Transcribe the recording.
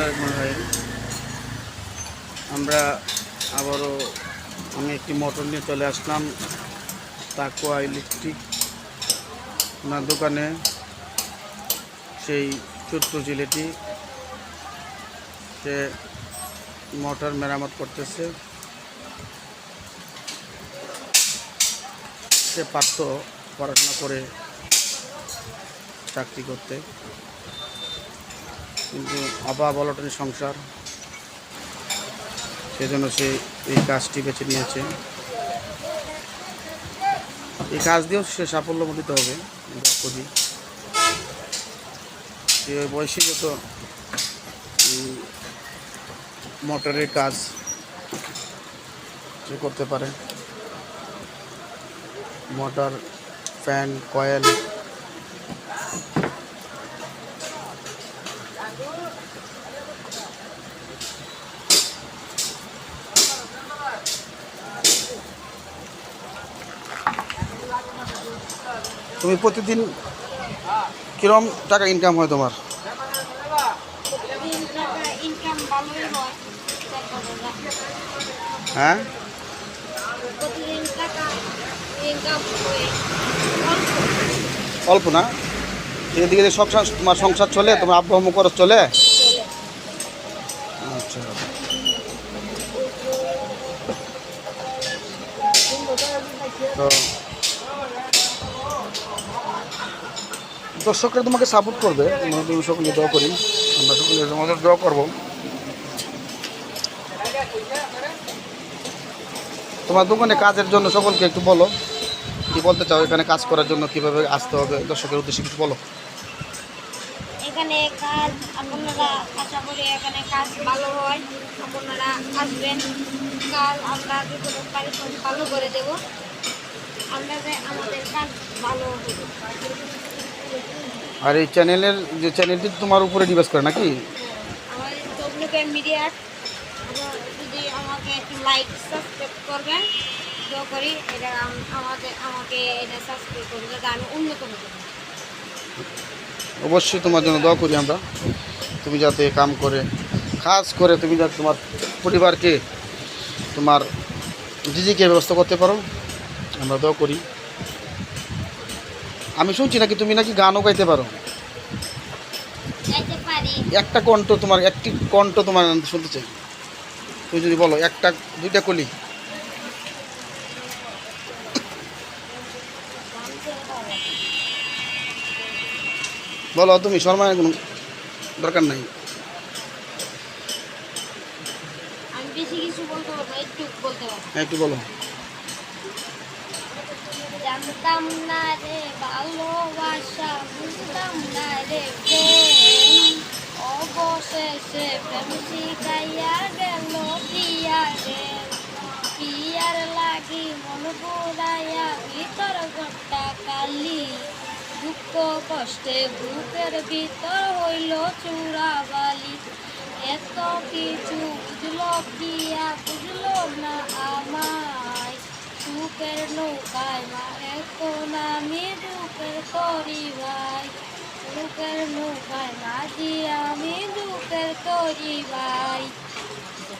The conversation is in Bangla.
রহমানির রহিম আমরা আবারও, আমি একটি মোটর নিয়ে চলে আসলাম তাকুয়া ইলেকট্রিক ওনার দোকানে। সেই ছোট্ট ছেলেটি সে মোটর মেরামত করতেছে। সে পারত পড়াশোনা করে চাকরি করতে। কিন্তু অভাব অলটনের সংসার। সেজন্য সে এই কাজটি বেছে নিয়েছে। এই কাজ দিয়েও সে সাফল্যমণ্ডিত হবে করি। সে ওই বয়সী যত মোটরের কাজ সে করতে পারে। মোটর, ফ্যান, কয়েল তুমি প্রতিদিন কিরম টাকা ইনকাম হয় তোমার? হয়? অল্প না? এদিকে যে সংসার, তোমার সংসার চলে, তোমার আম্মু খরচ চলে? আচ্ছা। তো দর্শকরা তোমাকে সাপোর্ট করবে। তুমি সকলে দোয়া করি। আমরা সকলে তোমাদের দোয়া করব। তোমার দোকানে কাজের জন্য সকলকে একটু বলো। কি বলতে চাও এখানে কাজ করার জন্য কীভাবে আসতে হবে, দর্শকের উদ্দেশ্যে কিছু বলো। আমরা আমাদের কাজ ভালো হবে। আর এই চ্যানেলের যে চ্যানেলটি তোমার উপরে ডিভাইস করে নাকি? অবশ্যই তোমার জন্য দোয়া করি আমরা। তুমি যাতে কাম করে খাস করে তুমি যাতে তোমার পরিবারকে তোমার জিজিকে ব্যবস্থা করতে পারো আমরা দোয়া করি। আমি শুনছি নাকি তুমি নাকি গানও গাইতে পারো? একটা কণ্ঠ তোমার একটি কণ্ঠ তোমার শুনতে চাই। তুমি যদি বলো একটা দুইটা কলি। বলো তুমি শর্মায় কোনো দরকার নাই। হ্যাঁ একটু বলো। জানতাম না রে, ভালোবাসা বুঝতাম না রে, প্রেম। অবশেষে প্রেম শিখাইয়া গেল পিয়ারে। পিয়ার লাগি মন বুড়াইয়া ভিতর ঘরটা কালি। দুঃখ কষ্টে বুকের ভিতর হইল চূড়াবালি। এত কিছু বুঝলো পিয়া, বুঝলো ઉપર નૌકાય કોના મેંદુ પર કોરી વાય લુકર નૌકાય માજી આ મેંદુ પર કોરી વાય